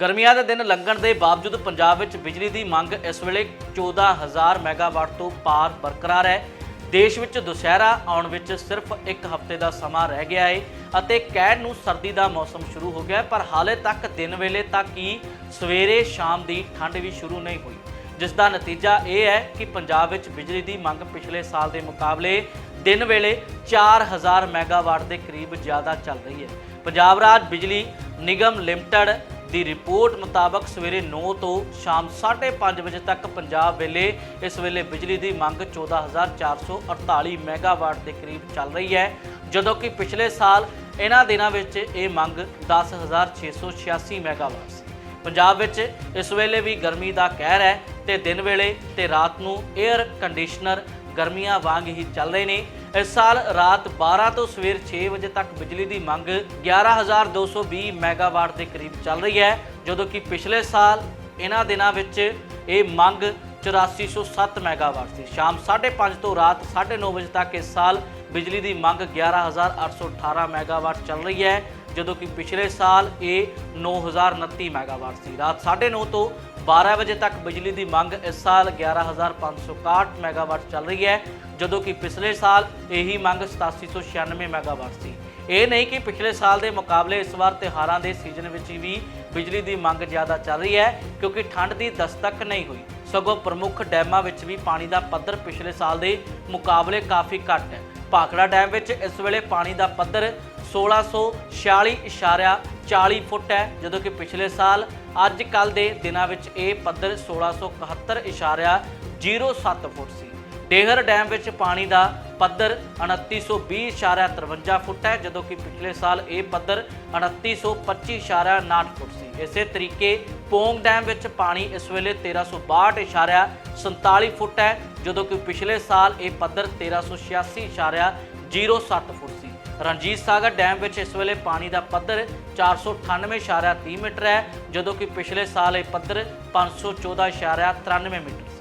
ਗਰਮੀਆਂ ਦੇ ਦਿਨ ਲੰਘਣ ਦੇ ਬਾਵਜੂਦ ਪੰਜਾਬ ਵਿੱਚ ਬਿਜਲੀ ਦੀ ਮੰਗ ਇਸ ਵੇਲੇ 14000 ਮੈਗਾਵਾਟ ਤੋਂ ਪਾਰ ਬਰਕਰਾਰ ਹੈ। ਦੇਸ਼ ਵਿੱਚ ਦੁਸਹਿਰਾ ਆਉਣ ਵਿੱਚ ਸਿਰਫ ਇੱਕ ਹਫ਼ਤੇ ਦਾ ਸਮਾਂ ਰਹਿ ਗਿਆ ਹੈ ਅਤੇ ਕਹਿਣ ਨੂੰ ਸਰਦੀ ਦਾ ਮੌਸਮ ਸ਼ੁਰੂ ਹੋ ਗਿਆ, ਪਰ ਹਾਲੇ ਤੱਕ ਦਿਨ ਵੇਲੇ ਤੱਕ ਹੀ ਸਵੇਰੇ ਸ਼ਾਮ ਦੀ ਠੰਡ ਵੀ ਸ਼ੁਰੂ ਨਹੀਂ ਹੋਈ। ਜਿਸ ਦਾ ਨਤੀਜਾ ਇਹ ਹੈ ਕਿ ਪੰਜਾਬ ਵਿੱਚ ਬਿਜਲੀ ਦੀ ਮੰਗ ਪਿਛਲੇ ਸਾਲ ਦੇ ਮੁਕਾਬਲੇ ਦਿਨ ਵੇਲੇ 4000 ਮੈਗਾਵਾਟ ਦੇ ਕਰੀਬ ਜ਼ਿਆਦਾ ਚੱਲ ਰਹੀ ਹੈ। ਪੰਜਾਬ ਰਾਜ ਬਿਜਲੀ ਨਿਗਮ ਲਿਮਟਿਡ ਦੀ ਰਿਪੋਰਟ ਮੁਤਾਬਕ ਸਵੇਰੇ 9 ਤੋਂ ਸ਼ਾਮ 5:30 ਵਜੇ ਤੱਕ ਪੰਜਾਬ ਵੇਲੇ ਇਸ ਵੇਲੇ ਬਿਜਲੀ ਦੀ ਮੰਗ 14448 ਮੈਗਾਵਾਟ ਦੇ ਕਰੀਬ ਚੱਲ ਰਹੀ ਹੈ। ਜਦੋਂ ਕਿ ਪਿਛਲੇ ਸਾਲ ਇਹਨਾਂ ਦਿਨਾਂ ਵਿੱਚ ਇਹ ਮੰਗ 10686 ਮੈਗਾਵਾਟ ਸੀ। ਪੰਜਾਬ ਵਿੱਚ ਇਸ ਵੇਲੇ ਵੀ ਗਰਮੀ ਦਾ ਕਹਿਰ ਹੈ ਤੇ ਦਿਨ ਵੇਲੇ ਤੇ ਰਾਤ ਨੂੰ 에ਅਰ ਕੰਡੀਸ਼ਨਰ ਗਰਮੀਆਂ ਵਾਂਗ ਹੀ ਚੱਲ ਰਹੇ ਨੇ। ਇਸ ਸਾਲ ਰਾਤ 12 ਤੋਂ ਸਵੇਰ 6 ਵਜੇ ਤੱਕ ਬਿਜਲੀ ਦੀ ਮੰਗ 11220 ਮੈਗਾਵਾਟ ਦੇ ਕਰੀਬ ਚੱਲ ਰਹੀ ਹੈ, ਜਦੋਂ ਕਿ ਪਿਛਲੇ ਸਾਲ ਇਹਨਾਂ ਦਿਨਾਂ ਵਿੱਚ ਇਹ ਮੰਗ 8407 ਮੈਗਾਵਾਟ ਸੀ। ਸ਼ਾਮ 5:30 ਤੋਂ ਰਾਤ 9:30 ਵਜੇ ਤੱਕ ਇਸ ਸਾਲ ਬਿਜਲੀ ਦੀ ਮੰਗ 11818 ਮੈਗਾਵਾਟ ਚੱਲ ਰਹੀ ਹੈ। ਜਦੋਂ ਕਿ ਪਿਛਲੇ ਸਾਲ ਇਹ 9029 ਮੈਗਾਵਾਟ ਸੀ। ਰਾਤ 9:30 ਤੋਂ 12 ਵਜੇ ਤੱਕ ਬਿਜਲੀ ਦੀ ਮੰਗ ਇਸ ਸਾਲ 11561 ਮੈਗਾਵਾਟ ਚੱਲ ਰਹੀ ਹੈ, ਜਦੋਂ ਕਿ ਪਿਛਲੇ ਸਾਲ ਇਹੀ ਮੰਗ 8796 ਮੈਗਾਵਾਟ ਸੀ। ਇਹ ਨਹੀਂ ਕਿ ਪਿਛਲੇ ਸਾਲ ਦੇ ਮੁਕਾਬਲੇ ਇਸ ਵਾਰ ਤਿਉਹਾਰਾਂ ਦੇ ਸੀਜ਼ਨ ਵਿੱਚ ਵੀ ਬਿਜਲੀ ਦੀ ਮੰਗ ਜ਼ਿਆਦਾ ਚੱਲ ਰਹੀ ਹੈ, ਕਿਉਂਕਿ ਠੰਡ ਦੀ ਦਸਤਕ ਨਹੀਂ ਹੋਈ। ਸਗੋਂ ਪ੍ਰਮੁੱਖ ਡੈਮਾਂ ਵਿੱਚ ਵੀ ਪਾਣੀ ਦਾ ਪੱਧਰ ਪਿਛਲੇ ਸਾਲ ਦੇ ਮੁਕਾਬਲੇ ਕਾਫੀ ਘੱਟ ਹੈ। ਭਾਖੜਾ ਡੈਮ ਵਿੱਚ ਇਸ ਵੇਲੇ ਪਾਣੀ ਦਾ ਪੱਧਰ 1646.40 ਫੁੱਟ ਹੈ, ਜਦੋਂ ਕਿ ਪਿਛਲੇ ਸਾਲ ਅੱਜ ਕੱਲ ਦੇ ਦਿਨਾਂ ਵਿੱਚ ਇਹ ਪੱਧਰ 1671.07 ਫੁੱਟ ਸੀ। ਡੇਹਰ ਡੈਮ ਵਿੱਚ ਪਾਣੀ ਦਾ ਪੱਧਰ 2920.53 ਫੁੱਟ ਹੈ, ਜਦੋਂ ਕਿ ਪਿਛਲੇ ਸਾਲ ਇਹ ਪੱਧਰ 2925.59 ਫੁੱਟ ਸੀ। ਇਸੇ ਤਰੀਕੇ ਪੋਂਗ ਡੈਮ ਵਿੱਚ ਪਾਣੀ ਇਸ ਵੇਲੇ 1362.47 ਫੁੱਟ ਹੈ, ਜਦੋਂ ਕਿ ਪਿਛਲੇ ਸਾਲ ਇਹ ਪੱਧਰ 1386.07 ਫੁੱਟ ਰਣਜੀਤ ਸਾਗਰ ਡੈਮ ਵਿੱਚ ਇਸ ਵੇਲੇ ਪਾਣੀ ਦਾ ਪੱਧਰ 498.30 ਮੀਟਰ ਹੈ, ਜਦੋਂ ਕਿ ਪਿਛਲੇ ਸਾਲ ਇਹ ਪੱਧਰ 514.93 ਮੀਟਰ